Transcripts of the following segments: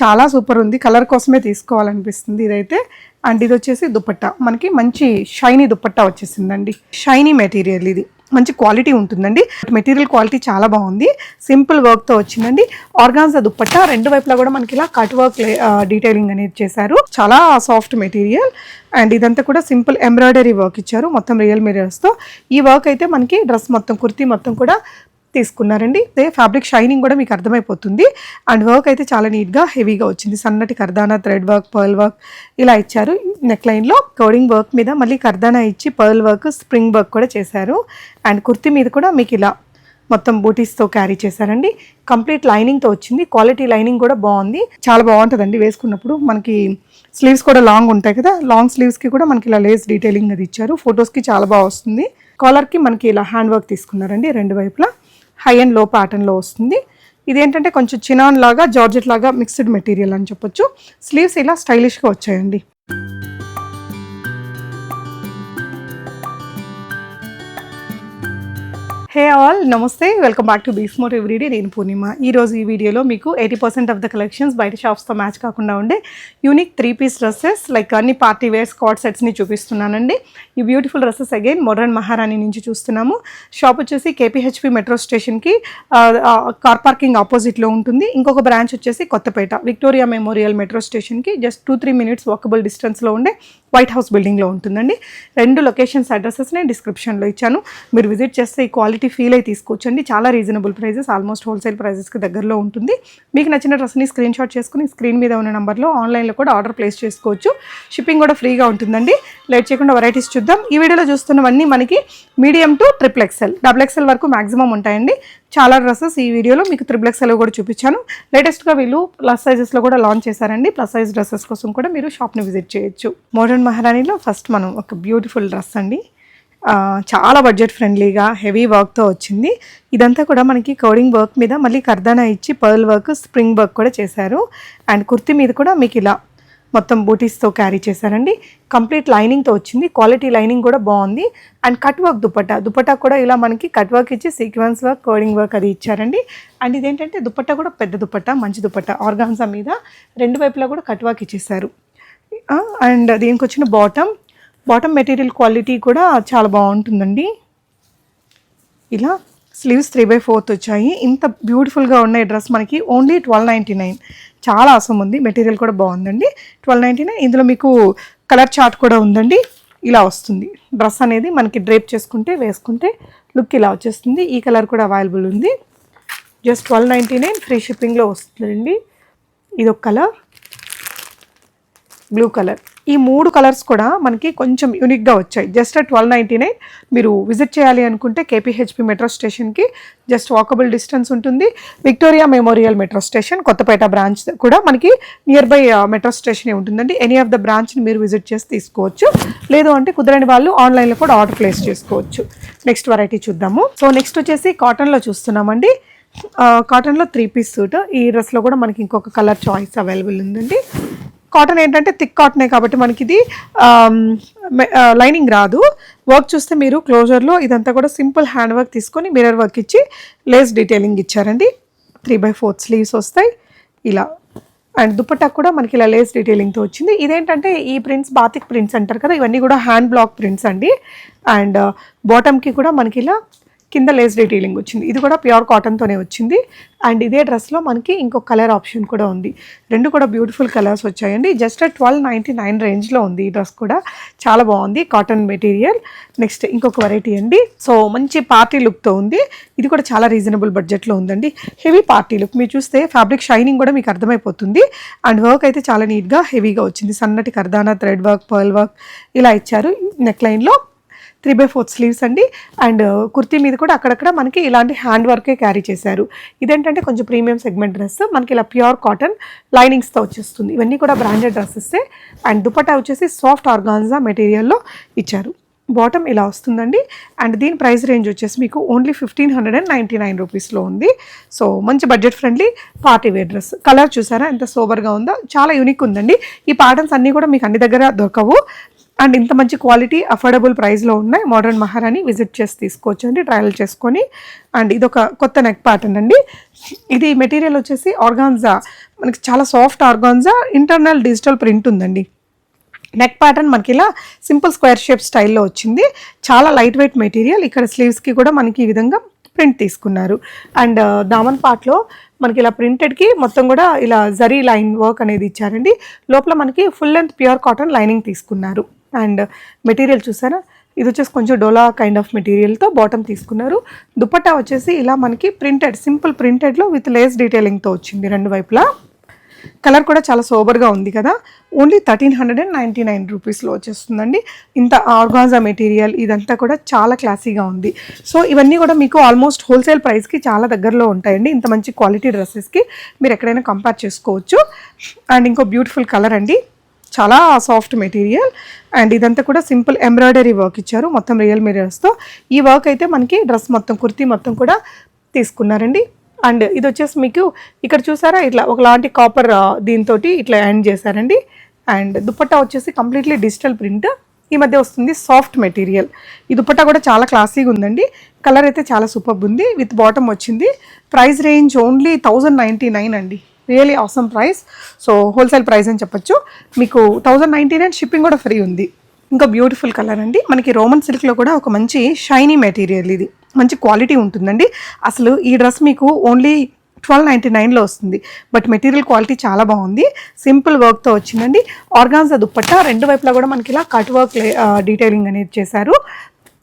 చాలా సూపర్ ఉంది. కలర్ కోసమే తీసుకోవాలనిపిస్తుంది ఇదైతే. అండ్ ఇది వచ్చేసి దుపట్టా. మనకి మంచి షైనీ దుపట్టా వచ్చేసిందండి. షైనీ మెటీరియల్ ఇది. మంచి క్వాలిటీ ఉంటుందండి. మెటీరియల్ క్వాలిటీ చాలా బాగుంది. సింపుల్ వర్క్తో వచ్చిందండి. ఆర్గాన్జా దుప్పట్టా రెండు వైపులా కూడా మనకి ఇలా కట్ వర్క్ డీటెయిలింగ్ అనేది చేశారు. చాలా సాఫ్ట్ మెటీరియల్. అండ్ ఇదంతా కూడా సింపుల్ ఎంబ్రాయిడరీ వర్క్ ఇచ్చారు. మొత్తం రియల్ మిరర్స్తో ఈ వర్క్ అయితే మనకి డ్రెస్ మొత్తం కుర్తీ మొత్తం కూడా తీసుకున్నారండి. అదే ఫ్యాబ్రిక్ షైనింగ్ కూడా మీకు అర్థమైపోతుంది. అండ్ వర్క్ అయితే చాలా నీట్గా హెవీగా వచ్చింది. సన్నటి kardana thread work pearl work ఇలా ఇచ్చారు. నెక్ లైన్లో కోడింగ్ వర్క్ మీద మళ్ళీ కర్దానా ఇచ్చి పర్ల్ వర్క్ స్ప్రింగ్ వర్క్ కూడా చేశారు. అండ్ కుర్తి మీద కూడా మీకు ఇలా మొత్తం బూటీస్తో క్యారీ చేశారండి. కంప్లీట్ లైనింగ్తో వచ్చింది. క్వాలిటీ లైనింగ్ కూడా బాగుంది. చాలా బాగుంటుందండి వేసుకున్నప్పుడు. మనకి స్లీవ్స్ కూడా లాంగ్ ఉంటాయి కదా. లాంగ్ స్లీవ్స్కి కూడా మనకి ఇలా లేస్ డీటెయిలింగ్ అది ఇచ్చారు. ఫొటోస్కి చాలా బాగా వస్తుంది. కాలర్కి మనకి ఇలా హ్యాండ్ వర్క్ తీసుకున్నారండి రెండు వైపులా. హై అండ్లో ప్యాటర్న్లో వస్తుంది. ఇదేంటంటే కొంచెం చినాన్ లాగా జార్జెట్ లాగా మిక్స్డ్ మెటీరియల్ అని చెప్పొచ్చు. స్లీవ్స్ ఇలా స్టైలిష్గా వచ్చాయండి. హే ఆల్ నమస్తే welcome back to beef more everyday నేను పూర్ణిమ. ఈ రోజు ఈ వీడియోలో మీకు eighty percent of the collections బయట షాప్స్తో మ్యాచ్ కాకుండా ఉండే unique three piece dresses like అన్ని పార్టీ వేర్ స్కాట్ సెట్స్ని చూపిస్తున్నానండి. ఈ బ్యూటిఫుల్ డ్రెస్సెస్ అగైన్ మోడర్న్ మహారాణి నుంచి చూస్తున్నాము. షాప్ వచ్చేసి కేపీహెచ్పి మెట్రో స్టేషన్కి కార్ పార్కింగ్ ఆపోజిట్లో ఉంటుంది. ఇంకొక బ్రాంచ్ వచ్చేసి కొత్తపేట విక్టోరియా మెమోరియల్ మెట్రో స్టేషన్కి just two three minutes walkable డిస్టెన్స్లో ఉండే వైట్ హౌస్ బిల్డింగ్లో ఉంటుందండి. రెండు లొకేషన్స్ అడ్రసెస్ నేను డిస్క్రిప్షన్లో ఇచ్చాను. మీరు విజిట్ చేస్తే ఈ క్వాలిటీ ఫీల్ అయి తీసుకోవచ్చండి. చాలా రీజనబుల్ ప్రైజెస్ ఆల్మోస్ట్ హోల్సేల్ ప్రైజెస్కి దగ్గరలో ఉంటుంది. మీకు నచ్చిన డ్రెస్ని స్క్రీన్ షాట్ చేసుకుని స్క్రీన్ మీద ఉన్న నెంబర్లో ఆన్లైన్లో కూడా ఆర్డర్ ప్లేస్ చేసుకోవచ్చు. షిప్పింగ్ కూడా ఫ్రీగా ఉంటుందండి. లేట్ చేయకుండా వెరైటీస్ చూద్దాం. ఈ వీడియోలో చూస్తున్నవన్నీ మనకి medium to triple XL double XL వరకు మాక్సిమం ఉంటాయండి. చాలా డ్రెస్సెస్ ఈ వీడియోలో మీకు త్రిబుల్ ఎక్సెల్ కూడా చూపించాను. లేటెస్ట్గా వీళ్ళు ప్లస్ సైజెస్లో కూడా లాంచ్ చేశారండి. ప్లస్ సైజ్ డ్రెస్సెస్ కోసం కూడా మీరు షాప్ని విజిట్ చేయొచ్చు. మోడర్న్ మహారాణిలో ఫస్ట్ మనం ఒక బ్యూటిఫుల్ డ్రెస్ అండి. చాలా బడ్జెట్ ఫ్రెండ్లీగా హెవీ వర్క్తో వచ్చింది. ఇదంతా కూడా మనకి కోడింగ్ వర్క్ మీద మళ్ళీ కర్దానా ఇచ్చి పర్ల్ వర్క్ స్ప్రింగ్ వర్క్ కూడా చేశారు. అండ్ కుర్తీ మీద కూడా మీకు ఇలా మొత్తం బూటీస్తో క్యారీ చేశారండి. కంప్లీట్ లైనింగ్తో వచ్చింది. క్వాలిటీ లైనింగ్ కూడా బాగుంది. And cut work dupatta. Dupatta కూడా ఇలా మనకి కట్ వర్క్ ఇచ్చి సీక్వెన్స్ వర్క్ కోడింగ్ వర్క్ అది ఇచ్చారండి. అండ్ ఇదేంటంటే దుపట్టా కూడా పెద్ద దుపట్టా మంచి దుపట్టా. ఆర్గాన్సా మీద రెండు వైపులా కూడా కట్ వర్క్ ఇచ్చేసారు అండ్ దీనికి వచ్చిన బాటమ్ బాటమ్ మెటీరియల్ క్వాలిటీ కూడా చాలా బాగుంటుందండి. ఇలా స్లీవ్స్ త్రీ బై ఫోర్త్ వచ్చాయి. ఇంత బ్యూటిఫుల్గా ఉన్న ఈ డ్రెస్ మనకి. ఓన్లీ ట్వెల్వ్ నైంటీ నైన్ చాలా అవసరం ఉంది. మెటీరియల్ కూడా బాగుందండి. ట్వెల్వ్ నైంటీ నైన్ ఇందులో మీకు కలర్ చార్ట్ కూడా ఉందండి. ఇలా వస్తుంది. డ్రెస్ అనేది మనకి డ్రేప్ చేసుకుంటే వేసుకుంటే లుక్ ఇలా వచ్చేస్తుంది. ఈ కలర్ కూడా అవైలబుల్ ఉంది. Just twelve ninety nine free షిప్పింగ్లో వస్తుందండి. ఇది ఒక కలర్. Blue colour. ఈ మూడు కలర్స్ కూడా మనకి కొంచెం యూనిక్గా వచ్చాయి. జస్ట్ ట్వెల్వ్ నైంటీ నైన్ మీరు విజిట్ చేయాలి అనుకుంటే కేపీహెచ్పి మెట్రో స్టేషన్కి జస్ట్ వాకబుల్ డిస్టెన్స్ ఉంటుంది. Victoria memorial metro station Kothapet branch కూడా మనకి నియర్ బై మెట్రో స్టేషన్ ఉంటుందండి. ఎనీ ఆఫ్ ద బ్రాంచ్ని మీరు విజిట్ చేసి తీసుకోవచ్చు. లేదు అంటే కుదరని వాళ్ళు ఆన్లైన్లో కూడా ఆర్డర్ ప్లేస్ చేసుకోవచ్చు. నెక్స్ట్ వెరైటీ చూద్దాము. సో నెక్స్ట్ వచ్చేసి కాటన్లో చూస్తున్నామండి. కాటన్లో త్రీ పీస్ సూట్ ఈ డ్రెస్లో కూడా మనకి ఇంకొక కలర్ చాయిస్ అవైలబుల్ ఉందండి. కాటన్ ఏంటంటే థిక్ కాటనే కాబట్టి మనకి ఇది లైనింగ్ రాదు. వర్క్ చూస్తే మీరు క్లోజర్లో ఇదంతా కూడా సింపుల్ హ్యాండ్ వర్క్ తీసుకొని మిర్రర్ వర్క్ ఇచ్చి లేస్ డీటెయిలింగ్ ఇచ్చారండి. త్రీ బై ఫోర్త్ స్లీవ్స్ వస్తాయి. ఇలా. అండ్ దుపట్టా కూడా మనకి ఇలా లేస్ డీటెయిలింగ్తో వచ్చింది. ఇదేంటంటే ఈ ప్రింట్స్ బాతిక్ ప్రింట్స్ అంటారు కదా ఇవన్నీ కూడా హ్యాండ్ బ్లాక్ ప్రింట్స్ అండి. అండ్ బాటమ్కి కూడా మనకి ఇలా కింద లేస్ డీటెయిలింగ్ వచ్చింది. ఇది కూడా ప్యూర్ కాటన్తోనే వచ్చింది. అండ్ ఇదే డ్రెస్లో మనకి ఇంకొక కలర్ ఆప్షన్ కూడా ఉంది. రెండు కూడా బ్యూటిఫుల్ కలర్స్ వచ్చాయండి. జస్ట్ ట్వెల్వ్ నైంటీ నైన్ రేంజ్లో ఉంది ఈ డ్రెస్ కూడా. చాలా బాగుంది. కాటన్ మెటీరియల్ నెక్స్ట్ ఇంకొక వెరైటీ అండి. సో మంచి పార్టీ లుక్తో ఉంది. ఇది కూడా చాలా రీజనబుల్ బడ్జెట్లో ఉందండి. హెవీ పార్టీ లుక్ మీరు చూస్తే ఫ్యాబ్రిక్ షైనింగ్ కూడా మీకు అర్థమైపోతుంది. అండ్ వర్క్ అయితే చాలా నీట్గా హెవీగా వచ్చింది. సన్నటి kardana thread work pearl work ఇలా ఇచ్చారు. నెక్ లైన్లో త్రీ బై ఫోర్త్ స్లీవ్స్ అండి. అండ్ కుర్తీ మీద కూడా అక్కడక్కడ మనకి ఇలాంటి హ్యాండ్ వర్కే క్యారీ చేశారు. ఇదేంటంటే కొంచెం ప్రీమియం సెగ్మెంట్ డ్రెస్. మనకి ఇలా ప్యూర్ కాటన్ లైనింగ్స్తో వచ్చేస్తుంది. ఇవన్నీ కూడా బ్రాండెడ్ డ్రెస్సెస్ అండ్ దుపట్టా వచ్చేసి సాఫ్ట్ ఆర్గాన్జా మెటీరియల్లో ఇచ్చారు. బాటమ్ ఇలా వస్తుందండి. అండ్ దీని ప్రైస్ రేంజ్ వచ్చేసి మీకు only fifteen hundred and ninety nine రూపీస్లో ఉంది. సో మంచి budget friendly party wear dress. Colour చూసారా? ఎంత సోబర్గా ఉందో. చాలా యూనిక్ ఉందండి. ఈ ప్యాటర్న్స్ అన్నీ కూడా మీకు అన్ని దగ్గర దొరకవు. అండ్ ఇంత మంచి క్వాలిటీ అఫోర్డబుల్ ప్రైస్లో ఉన్నాయి మోడర్న్ మహారాణి విజిట్ చేసి తీసుకోవచ్చు అండి ట్రయల్ చేసుకొని. అండ్ ఇది ఒక కొత్త నెక్ ప్యాటర్న్ అండి. ఇది మెటీరియల్ వచ్చేసి ఆర్గాన్జా మనకి చాలా soft organza internal digital print ఉందండి. నెక్ ప్యాటర్న్ మనకి ఇలా సింపుల్ స్క్వేర్ షేప్ స్టైల్లో వచ్చింది. చాలా లైట్ వెయిట్ మెటీరియల్ ఇక్కడ స్లీవ్స్కి కూడా మనకి ఈ విధంగా ప్రింట్ తీసుకున్నారు. అండ్ దామన్ పార్ట్లో మనకి ఇలా ప్రింటెడ్కి మొత్తం కూడా ఇలా జరీ లైన్ వర్క్ అనేది ఇచ్చారండి. లోపల మనకి full length pure cotton lining తీసుకున్నారు. అండ్ మెటీరియల్ చూసారా? ఇది వచ్చేసి కొంచెం డోలా కైండ్ ఆఫ్ మెటీరియల్తో బాటమ్ తీసుకున్నారు. దుపట్టా వచ్చేసి ఇలా మనకి ప్రింటెడ్ సింపుల్ ప్రింటెడ్లో విత్ లేస్ డీటెయిలింగ్తో వచ్చింది రెండు వైపులా. కలర్ కూడా చాలా సోబర్గా ఉంది కదా? Only thirteen hundred and ninety nine రూపీస్లో వచ్చేస్తుందండి. ఇంత ఆర్గాన్జా మెటీరియల్ ఇదంతా కూడా చాలా క్లాసీగా ఉంది. సో ఇవన్నీ కూడా మీకు ఆల్మోస్ట్ హోల్సేల్ ప్రైస్కి చాలా దగ్గరలో ఉంటాయండి. ఇంత మంచి క్వాలిటీ డ్రెస్సెస్కి మీరు ఎక్కడైనా కంపేర్ చేసుకోవచ్చు. అండ్ ఇంకో బ్యూటిఫుల్ కలర్ అండి. చాలా సాఫ్ట్ మెటీరియల్ అండ్ ఇదంతా కూడా సింపుల్ ఎంబ్రాయిడరీ వర్క్ ఇచ్చారు. మొత్తం రియల్ మిరర్స్తో ఈ వర్క్ అయితే మనకి డ్రెస్ మొత్తం కుర్తీ మొత్తం కూడా తీసుకున్నారండి. అండ్ ఇది వచ్చేసి మీకు ఇక్కడ చూసారా? ఇట్లా ఒకలాంటి కాపర్ దీంతో ఇట్లా ఎండ్ చేశారండి. అండ్ దుపట్టా వచ్చేసి కంప్లీట్లీ డిజిటల్ ప్రింట్ ఈ మధ్య వస్తుంది సాఫ్ట్ మెటీరియల్ ఈ దుపట్టా కూడా చాలా క్లాసీగా ఉందండి. కలర్ అయితే చాలా సూపర్ ఉంది. విత్ బాటమ్ వచ్చింది. Price range only thousand ninety nine అండి. రియలీ అవసరం ప్రైస్ సో హోల్సేల్ ప్రైస్ అని చెప్పొచ్చు. మీకు థౌజండ్ నైంటీ నైన్ షిప్పింగ్ కూడా ఫ్రీ ఉంది. ఇంకా బ్యూటిఫుల్ కలర్ అండి. మనకి రోమన్ సిల్క్లో కూడా ఒక మంచి షైనీ మెటీరియల్ ఇది. మంచి క్వాలిటీ ఉంటుందండి. అసలు ఈ డ్రెస్ మీకు ఓన్లీ ట్వెల్వ్ నైంటీ నైన్లో వస్తుంది. బట్ మెటీరియల్ క్వాలిటీ చాలా బాగుంది. సింపుల్ వర్క్తో వచ్చిందండి. ఆర్గాన్జా దుప్పట్టా రెండు వైపులా కూడా మనకి ఇలా కట్ వర్క్ డీటెయిలింగ్ అనేది చేశారు.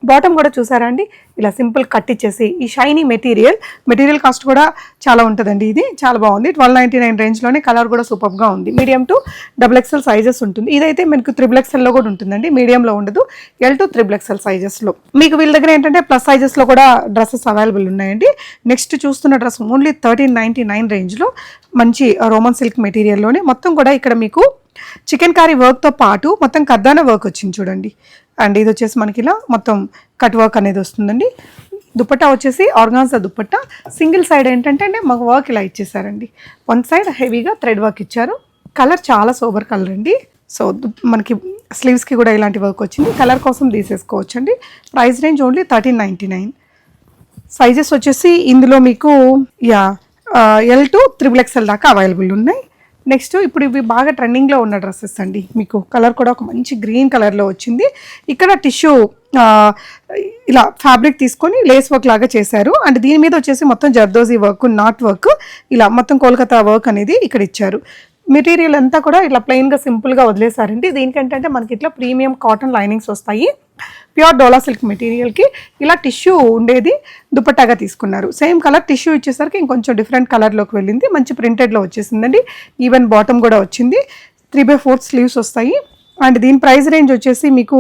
బాటమ్ కూడా చూసారా అండి? ఇలా సింపుల్ కట్ ఇచ్చేసి ఈ షైనీ మెటీరియల్. మెటీరియల్ కాస్ట్ కూడా చాలా ఉంటుందండి ఇది. చాలా బాగుంది. ట్వెల్వ్ నైంటీ నైన్ రేంజ్లోనే కలర్ కూడా సూపర్గా ఉంది. Medium to double XL sizes ఉంటుంది. ఇదైతే మీకు త్రిబుల్ ఎక్స్ఎల్లో కూడా ఉంటుందండి. మీడియంలో ఉండదు. ఎల్ టు త్రిబుల్ ఎక్స్ఎల్ సైజెస్లో. మీకు వీళ్ళ దగ్గర ఏంటంటే ప్లస్ సైజెస్లో కూడా డ్రెస్సెస్ అవైలబుల్ ఉన్నాయండి. నెక్స్ట్ చూస్తున్న dress only thirteen ninety nine రేంజ్లో మంచి రోమన్ సిల్క్ మెటీరియల్లోనే మొత్తం కూడా ఇక్కడ మీకు చికెన్ కర్రీ వర్క్తో పాటు మొత్తం కద్దాన వర్క్ వచ్చింది చూడండి. అండ్ ఇది వచ్చేసి మనకి ఇలా మొత్తం కట్ వర్క్ అనేది వస్తుందండి. దుపట్టా వచ్చేసి ఆర్గాన్సా దుపట్టా సింగిల్ సైడ్ ఏంటంటే అంటే మాకు వర్క్ ఇలా ఇచ్చేసారండి. వన్ సైడ్ హెవీగా థ్రెడ్ వర్క్ ఇచ్చారు. కలర్ చాలా సూపర్ కలర్ అండి. సో మనకి స్లీవ్స్కి కూడా ఇలాంటి వర్క్ వచ్చింది. కలర్ కోసం తీసేసుకోవచ్చు అండి price range only thirteen ninety nine. Sizes వచ్చేసి ఇందులో మీకు యా ఎల్ టు త్రిబుల్ ఎక్స్ఎల్ దాకా అవైలబుల్ ఉన్నాయి. నెక్స్ట్ ఇప్పుడు ఇవి బాగా ట్రెండింగ్లో ఉన్న డ్రెస్సెస్ అండి. మీకు కలర్ కూడా ఒక మంచి గ్రీన్ కలర్లో వచ్చింది. ఇక్కడ టిష్యూ ఇలా ఫ్యాబ్రిక్ తీసుకొని లేస్ వర్క్ లాగా చేశారు. అండ్ దీని మీద వచ్చేసి మొత్తం జర్దోజీ వర్క్ నాట్ వర్క్ ఇలా మొత్తం కోల్కతా వర్క్ అనేది ఇక్కడ ఇచ్చారు. మెటీరియల్ అంతా కూడా ఇట్లా ప్లెయిన్గా సింపుల్గా వదిలేసారండి దీనికంటే మనకి ఇట్లా ప్రీమియం కాటన్ లైనింగ్స్ వస్తాయి. ప్యూర్ డోలా సిల్క్ మెటీరియల్కి ఇలా టిష్యూ ఉండేది దుపట్టాగా తీసుకున్నారు. సేమ్ కలర్ టిష్యూ ఇచ్చేసరికి ఇంకొంచెం డిఫరెంట్ కలర్లోకి వెళ్ళింది. మంచి ప్రింటెడ్లో వచ్చేసిందండి. ఈవెన్ బాటమ్ కూడా వచ్చింది. త్రీ బై ఫోర్త్ స్లీవ్స్ వస్తాయి. అండ్ దీని ప్రైస్ రేంజ్ వచ్చేసి మీకు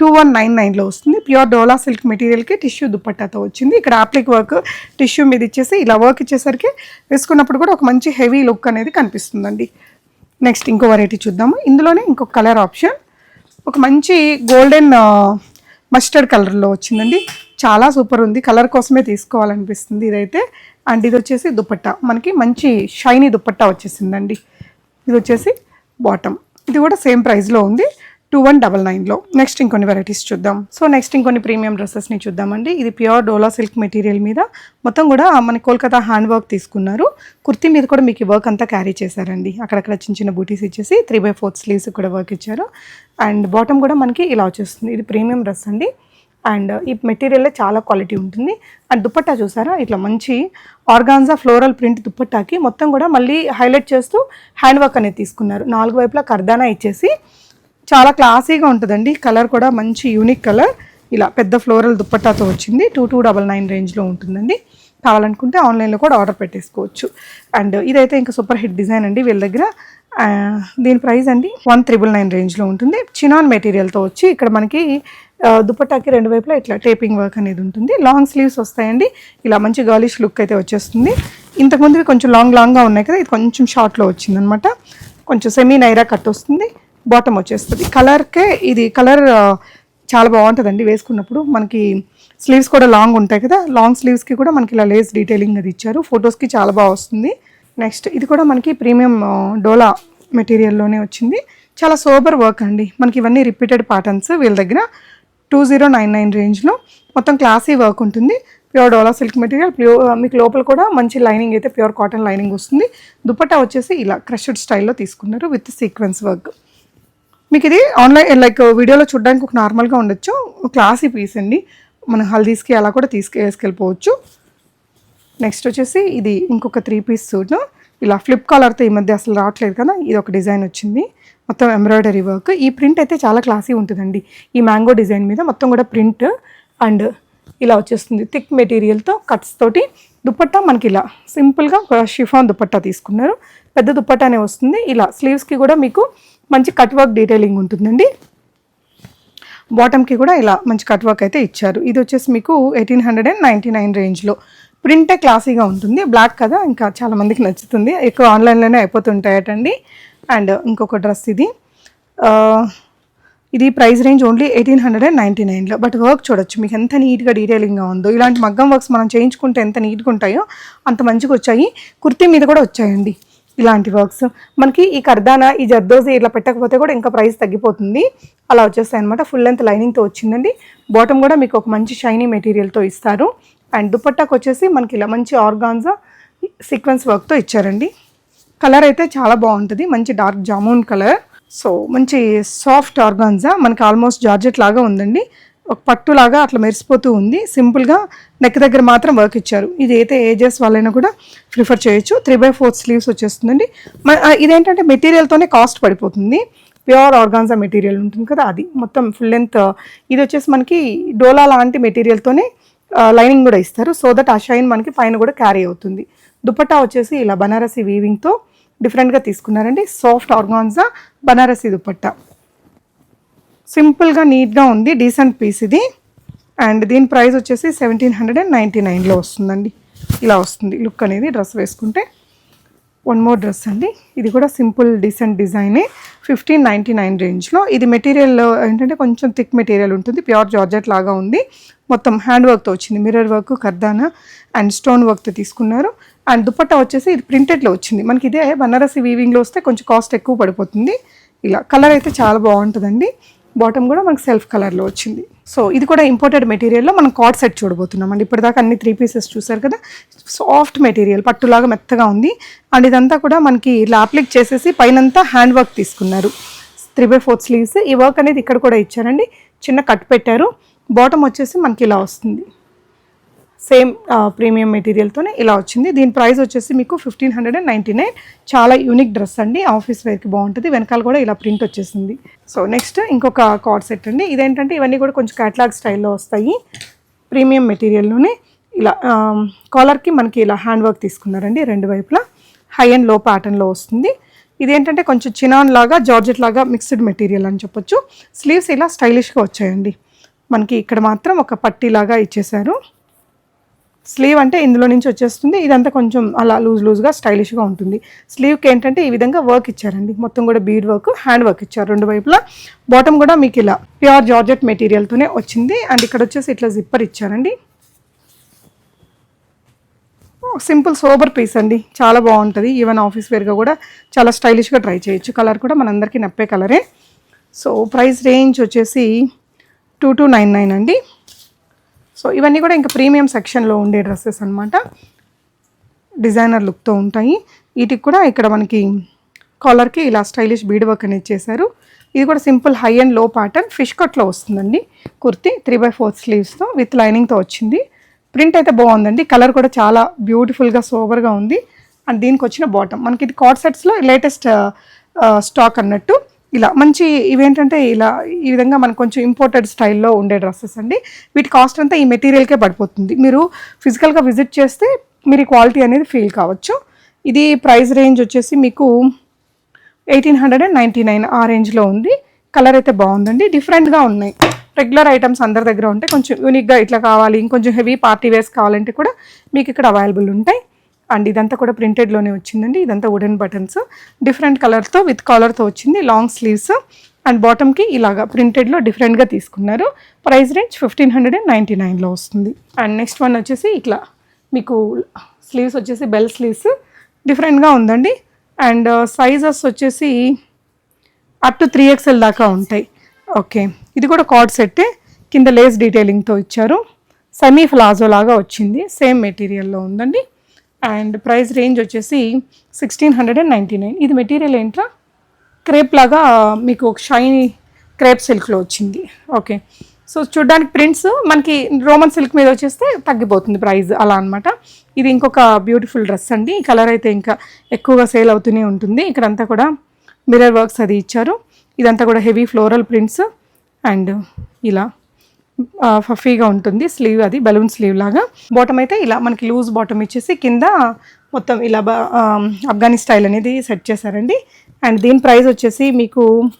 టూ వన్ నైన్ నైన్లో వస్తుంది. ప్యూర్ డోలా సిల్క్ మెటీరియల్కి టిష్యూ దుప్పట్టాతో వచ్చింది. ఇక్కడ ఆప్లిక్ వర్క్ టిష్యూ మీద ఇచ్చేసి ఇలా వర్క్ ఇచ్చేసరికి వేసుకున్నప్పుడు కూడా ఒక మంచి హెవీ లుక్ అనేది కనిపిస్తుందండి. నెక్స్ట్ ఇంకో వెరైటీ చూద్దాము. ఇందులోనే ఇంకొక కలర్ ఆప్షన్ ఒక మంచి గోల్డెన్ మస్టర్డ్ కలర్లో వచ్చిందండి. చాలా సూపర్ ఉంది. కలర్ కోసమే తీసుకోవాలనిపిస్తుంది ఇదైతే. అండ్ ఇది వచ్చేసి దుపట్టా. మనకి మంచి షైనీ దుపట్టా వచ్చేసిందండి. ఇది వచ్చేసి బాటమ్ ఇది కూడా సేమ్ ప్రైస్లో ఉంది. టూ వన్ డబల్ నైన్లో. నెక్స్ట్ ఇంకొన్ని వెరైటీస్ చూద్దాం. సో నెక్స్ట్ ఇంకొన్ని ప్రీమియం డ్రెస్సెస్ని చూద్దామండి. ఇది ప్యూర్ డోలా సిల్క్ మెటీరియల్ మీద. మొత్తం కూడా మన కోల్కతా హ్యాండ్ వర్క్ తీసుకున్నారు. కుర్తీ మీద కూడా మీకు వర్క్ అంతా క్యారీ చేశారండి. అక్కడక్కడ చిన్న చిన్న బూటీస్ ఇచ్చేసి త్రీ బై ఫోర్త్ స్లీవ్స్ కూడా వర్క్ ఇచ్చారు. అండ్ బాటమ్ కూడా మనకి ఇలా వచ్చేస్తుంది. ఇది ప్రీమియం డ్రెస్ అండి. అండ్ ఈ మెటీరియల్ చాలా క్వాలిటీ ఉంటుంది. అండ్ దుప్పట్టా చూసారా? ఇట్లా మంచి ఆర్గాన్జా ఫ్లోరల్ ప్రింట్ దుప్పట్టాకి మొత్తం కూడా మళ్ళీ హైలైట్ చేస్తూ హ్యాండ్ వర్క్ అనేది తీసుకున్నారు. నాలుగు వైపులా కర్దానా ఇచ్చేసి చాలా క్లాసీగా ఉంటుందండి. కలర్ కూడా మంచి యూనిక్ కలర్. ఇలా పెద్ద ఫ్లోరల్ దుప్పట్టాతో వచ్చింది. టూ టూ డబల్ నైన్ రేంజ్లో ఉంటుందండి. కావాలనుకుంటే ఆన్లైన్లో కూడా ఆర్డర్ పెట్టేసుకోవచ్చు. అండ్ ఇదైతే ఇంకా సూపర్ హిట్ డిజైన్ అండి వీళ్ళ దగ్గర. దీని ప్రైస్ అండి వన్ త్రిబుల్ నైన్ రేంజ్లో ఉంటుంది. చినాన్ మెటీరియల్తో వచ్చి ఇక్కడ మనకి దుపట్టాకి రెండు వైపులా ఇట్లా టేపింగ్ వర్క్ అనేది ఉంటుంది. లాంగ్ స్లీవ్స్ వస్తాయండి. ఇలా మంచి గర్లిష్ లుక్ అయితే వచ్చేస్తుంది. ఇంతకుముందు కొంచెం లాంగ్ లాంగ్గా ఉన్నాయి కదా ఇది కొంచెం షార్ట్లో వచ్చిందనమాట. కొంచెం సెమీ నైరా కట్ వస్తుంది. బాటమ్ వచ్చేస్తుంది. కలర్కే ఇది కలర్ చాలా బాగుంటుందండి వేసుకున్నప్పుడు. మనకి స్లీవ్స్ కూడా లాంగ్ ఉంటాయి కదా లాంగ్ స్లీవ్స్కి కూడా మనకి ఇలా లేస్ డీటెయిలింగ్ అది ఇచ్చారు. ఫొటోస్కి చాలా బాగా వస్తుంది. నెక్స్ట్ ఇది కూడా మనకి ప్రీమియం డోలా మెటీరియల్లోనే వచ్చింది. చాలా సోబర్ వర్క్ అండి. మనకి ఇవన్నీ రిపీటెడ్ ప్యాటర్న్స్ వీళ్ళ దగ్గర. టూ జీరో నైన్ నైన్ రేంజ్లో. మొత్తం క్లాసీ వర్క్ ఉంటుంది. Pure dola silk material pure మీకు లోపల కూడా మంచి లైనింగ్ అయితే ప్యూర్ కాటన్ లైనింగ్ వస్తుంది. దుపట్టా వచ్చేసి ఇలా క్రషడ్ స్టైల్లో తీసుకున్నారు విత్ సీక్వెన్స్ వర్క్. మీకు ఇది ఆన్లైన్ లైక్ వీడియోలో చూడడానికి ఒక నార్మల్గా ఉండొచ్చు. క్లాసీ పీస్ అండి. మన హల్దీస్కి అలా కూడా తీసుకు వేసుకెళ్ళిపోవచ్చు నెక్స్ట్ వచ్చేసి ఇది ఇంకొక త్రీ పీస్ సూట్ ఇలా ఫ్లిప్ కాలర్తో ఈ మధ్య అసలు రావట్లేదు కదా ఇది ఒక డిజైన్ వచ్చింది. మొత్తం ఎంబ్రాయిడరీ వర్క్ ఈ ప్రింట్ అయితే చాలా క్లాసీ ఉంటుందండి. ఈ మ్యాంగో డిజైన్ మీద మొత్తం కూడా ప్రింట్ అండ్ ఇలా వచ్చేస్తుంది. థిక్ మెటీరియల్తో కట్స్ తోటి. దుపట్టా మనకి ఇలా సింపుల్గా షిఫాన్ దుపట్టా తీసుకున్నారు. పెద్ద దుపట్టానే వస్తుంది. ఇలా స్లీవ్స్కి కూడా మీకు మంచి కట్ వర్క్ డీటెయిలింగ్ ఉంటుందండి. బాటమ్కి కూడా ఇలా మంచి కట్ వర్క్ అయితే ఇచ్చారు. ఇది వచ్చేసి మీకు eighteen hundred and ninety nine రేంజ్లో ప్రింటే క్లాసీగా ఉంటుంది. బ్లాక్ కదా ఇంకా చాలామందికి నచ్చుతుంది. ఎక్కువ ఆన్లైన్లోనే అయిపోతుంటాయటండి. అండ్ ఇంకొక డ్రెస్ ఇది. ఇది price range only eighteen hundred and ninety నైన్లో బట్ వర్క్ చూడొచ్చు. మీకు ఎంత నీట్గా డీటెయిలింగ్గా ఉందో. ఇలాంటి మగ్గం వర్క్స్ మనం చేయించుకుంటే ఎంత నీట్గా ఉంటాయో అంత మంచిగా వచ్చాయి. కుర్తీ మీద కూడా వచ్చాయండి. ఇలాంటి వర్క్స్. మనకి ఈ కర్దానా ఈ జర్దోజీ ఇట్లా పెట్టకపోతే కూడా ఇంకా ప్రైస్ తగ్గిపోతుంది. అలా వచ్చేస్తాయి అనమాట ఫుల్ లెంత్ లైనింగ్తో వచ్చిందండి. బాటమ్ కూడా మీకు ఒక మంచి షైనీ మెటీరియల్తో ఇస్తారు. అండ్ దుపట్టాకు వచ్చేసి మనకి ఇలా మంచి ఆర్గాన్జా సీక్వెన్స్ వర్క్తో ఇచ్చారండి. కలర్ అయితే చాలా బాగుంటుంది. మంచి డార్క్ జామున్ కలర్ సో మంచి సాఫ్ట్ ఆర్గాన్జా. మనకి ఆల్మోస్ట్ జార్జెట్ లాగా ఉందండి. ఒక పట్టు లాగా అట్లా మెరిసిపోతూ ఉంది. సింపుల్గా నెక్ దగ్గర మాత్రం వర్క్ ఇచ్చారు. ఇది అయితే ఏజెస్ వాళ్ళైనా కూడా ప్రిఫర్ చేయొచ్చు. త్రీ బై ఫోర్త్ స్లీవ్స్ వచ్చేస్తుందండి. మ- ఇదేంటంటే మెటీరియల్తోనే కాస్ట్ పడిపోతుంది. ప్యూర్ ఆర్గాన్జా మెటీరియల్ ఉంటుంది కదా అది. మొత్తం ఫుల్ లెంత్ ఇది వచ్చేసి మనకి డోలా లాంటి మెటీరియల్తోనే లైనింగ్ కూడా ఇస్తారు. సో దట్ ఆ షైన్ మనకి పైన కూడా క్యారీ అవుతుంది. దుపట్టా వచ్చేసి ఇలా బనారసి వీవింగ్తో డిఫరెంట్గా తీసుకున్నారండి. Soft organza Banarasi dupatta. సింపుల్గా నీట్గా ఉంది. డీసెంట్ పీస్ ఇది. అండ్ దీని ప్రైస్ వచ్చేసి సెవెంటీన్ హండ్రెడ్ అండ్ నైంటీ నైన్లో వస్తుందండి. ఇలా వస్తుంది. లుక్ అనేది డ్రెస్ వేసుకుంటే. వన్ మోర్ డ్రెస్ అండి. ఇది కూడా సింపుల్ డీసెంట్ డిజైనే ఫిఫ్టీన్ నైంటీ నైన్ రేంజ్లో ఇది మెటీరియల్ ఏంటంటే కొంచెం థిక్ మెటీరియల్ ఉంటుంది. ప్యూర్ జార్జెట్ లాగా ఉంది. మొత్తం హ్యాండ్ వర్క్తో వచ్చింది. మిర్రర్ వర్క్ కర్దానా అండ్ స్టోన్ వర్క్తో తీసుకున్నారు. అండ్ దుపట్టా వచ్చేసి ఇది ప్రింటెడ్లో వచ్చింది. మనకి ఇదే బనారసి వీవింగ్లో వస్తే కొంచెం కాస్ట్ ఎక్కువ పడిపోతుంది. ఇలా. కలర్ అయితే చాలా బాగుంటుందండి. బాటమ్ కూడా మనకు సెల్ఫ్ కలర్లో వచ్చింది. సో ఇది కూడా ఇంపోర్టెడ్ మెటీరియల్లో మనం కాట్ సెట్ చూడబోతున్నాం అండి. ఇప్పటిదాకా అన్ని త్రీ పీసెస్ చూసారు కదా? సాఫ్ట్ మెటీరియల్ పట్టులాగా మెత్తగా ఉంది. అండ్ ఇదంతా కూడా మనకి ఇలా అప్లిక్ చేసేసి పైనంతా హ్యాండ్ వర్క్ తీసుకున్నారు. త్రీ బై ఫోర్త్ స్లీవ్స్ ఈ వర్క్ అనేది ఇక్కడ కూడా ఇచ్చారండి. చిన్న కట్ పెట్టారు. బాటమ్ వచ్చేసి మనకి ఇలా వస్తుంది. సేమ్ ప్రీమియం మెటీరియల్తోనే ఇలా వచ్చింది. దీని ప్రైస్ వచ్చేసి మీకు fifteen hundred and ninety nine. చాలా యూనిక్ డ్రెస్ అండి. ఆఫీస్ వేర్కి బాగుంటుంది. వెనకాల కూడా ఇలా ప్రింట్ వచ్చేసింది. సో నెక్స్ట్ ఇంకొక కార్డ్ సెట్ అండి. ఇదేంటంటే ఇవన్నీ కూడా కొంచెం క్యాట్లాగ్ స్టైల్లో వస్తాయి. ప్రీమియం మెటీరియల్లోనే ఇలా కాలర్కి మనకి ఇలా హ్యాండ్ వర్క్ తీసుకున్నారండి రెండు వైపులా. హై అండ్లో ప్యాటర్న్లో వస్తుంది. ఇదేంటంటే కొంచెం చినాన్ లాగా జార్జెట్ లాగా మిక్స్డ్ మెటీరియల్ అని చెప్పొచ్చు. స్లీవ్స్ ఇలా స్టైలిష్గా వచ్చాయండి. మనకి ఇక్కడ మాత్రం ఒక పట్టీలాగా ఇచ్చేసారు స్లీవ్ అంటే ఇందులో నుంచి వచ్చేస్తుంది. ఇదంతా కొంచెం అలా లూజ్ లూజ్గా స్టైలిష్గా ఉంటుంది. స్లీవ్కి ఏంటంటే ఈ విధంగా వర్క్ ఇచ్చారండి. మొత్తం కూడా బీడ్ వర్క్ హ్యాండ్ వర్క్ ఇచ్చారు రెండు వైపులా. బాటమ్ కూడా మీకు ఇలా ప్యూర్ జార్జెట్ మెటీరియల్తోనే వచ్చింది. అండ్ ఇక్కడ వచ్చేసి ఇట్లా జిప్పర్ ఇచ్చారండి. సింపుల్ సోబర్ పీస్ అండి. చాలా బాగుంటుంది. ఈవెన్ ఆఫీస్ వేర్గా కూడా చాలా స్టైలిష్గా ట్రై చేయొచ్చు. కలర్ కూడా మనందరికీ నప్పే కలరే సో ప్రైస్ రేంజ్ వచ్చేసి టూ టూ నైన్ నైన్ అండి. సో ఇవన్నీ కూడా ఇంకా ప్రీమియం సెక్షన్లో ఉండే డ్రెస్సెస్ అనమాట డిజైనర్ లుక్తో ఉంటాయి. వీటికి కూడా ఇక్కడ మనకి కాలర్కి ఇలా స్టైలిష్ బీడ్ వర్క్ అనేది చేశారు. ఇది కూడా సింపుల్ హై అండ్లో ప్యాటర్న్. ఫిష్ కట్లో వస్తుందండి. కుర్తీ త్రీ బై ఫోర్త్ స్లీవ్స్తో విత్ లైనింగ్తో వచ్చింది. ప్రింట్ అయితే బాగుందండి. కలర్ కూడా చాలా బ్యూటిఫుల్గా సోబర్గా ఉంది. అండ్ దీనికి వచ్చిన బాటమ్. మనకి ఇది కార్డ్ సెట్స్లో లేటెస్ట్ స్టాక్ అన్నట్టు. ఇలా మంచి ఇవేంటంటే ఇలా ఈ విధంగా మనకు కొంచెం ఇంపోర్టెడ్ స్టైల్లో ఉండే డ్రెస్సెస్ అండి. వీటి కాస్ట్ అంతా ఈ మెటీరియల్కే పడిపోతుంది. మీరు ఫిజికల్గా విజిట్ చేస్తే మీరు క్వాలిటీ అనేది ఫీల్ కావచ్చు. ఇది ప్రైస్ రేంజ్ వచ్చేసి మీకు eighteen hundred and ninety nine ఆ రేంజ్లో ఉంది. కలర్ అయితే బాగుందండి. డిఫరెంట్గా ఉన్నాయి. రెగ్యులర్ ఐటమ్స్ అందరి దగ్గర ఉంటే కొంచెం యూనిక్గా ఇట్లా కావాలి ఇంకొంచెం హెవీ పార్టీ వేర్స్ కావాలంటే కూడా మీకు ఇక్కడ అవైలబుల్ ఉంటాయి. అండ్ ఇదంతా కూడా ప్రింటెడ్లోనే వచ్చిందండి. ఇదంతా వుడెన్ బటన్స్ డిఫరెంట్ కలర్తో విత్ కాలర్తో వచ్చింది. లాంగ్ స్లీవ్స్ అండ్ బాటమ్కి ఇలాగా ప్రింటెడ్లో డిఫరెంట్గా తీసుకున్నారు. Price range fifteen hundred and ninety నైన్లో వస్తుంది. అండ్ నెక్స్ట్ వన్ వచ్చేసి ఇట్లా మీకు స్లీవ్స్ వచ్చేసి బెల్ స్లీవ్స్ డిఫరెంట్గా ఉందండి. అండ్ సైజెస్ uh, వచ్చేసి అప్ టు త్రీ ఎక్స్ఎల్ దాకా ఉంటాయి. ఓకే ఇది కూడా కార్డ్ సెట్టే కింద లేస్ డీటెయిలింగ్తో ఇచ్చారు. సెమీ ప్లాజో లాగా వచ్చింది. సేమ్ మెటీరియల్లో ఉందండి. అండ్ ప్రైస్ రేంజ్ వచ్చేసి sixteen hundred and ninety nine. ఇది మెటీరియల్ ఏంట్రా? క్రేప్ లాగా మీకు ఒక షైనీ క్రేప్ సిల్క్లో వచ్చింది. ఓకే. సో చూడ్డానికి ప్రింట్స్ మనకి రోమన్ సిల్క్ మీద వచ్చేస్తే తగ్గిపోతుంది ప్రైస్ అలా అనమాట ఇది ఇంకొక బ్యూటిఫుల్ డ్రెస్ అండి. ఈ కలర్ అయితే ఇంకా ఎక్కువగా సేల్ అవుతూనే ఉంటుంది. ఇక్కడంతా కూడా మిర్రర్ వర్క్స్ అది ఇచ్చారు. ఇదంతా కూడా హెవీ ఫ్లోరల్ ప్రింట్స్ అండ్ ఇలా. ఫఫీగా ఉంటుంది. స్లీవ్ అది బలూన్ స్లీవ్ లాగా. బాటమ్ అయితే ఇలా మనకి లూజ్ బాటమ్ ఇచ్చేసి కింద మొత్తం ఇలా బా- స్టైల్ అనేది సెట్ చేశారండి. అండ్ దీని ప్రైస్ వచ్చేసి మీకు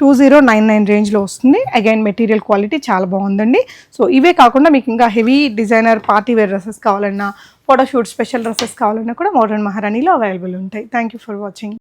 టూ జీరో నైన్ నైన్ రేంజ్లో వస్తుంది. అగైన్ మెటీరియల్ క్వాలిటీ చాలా బాగుందండి. సో ఇవే కాకుండా మీకు ఇంకా heavy designer party wear dresses కావాలన్నా ఫోటోషూట్ స్పెషల్ డ్రెస్సెస్ కావాలన్నా కూడా మోడర్న్ మహారాణిలో అవైలబుల్ ఉంటాయి. Thank you for watching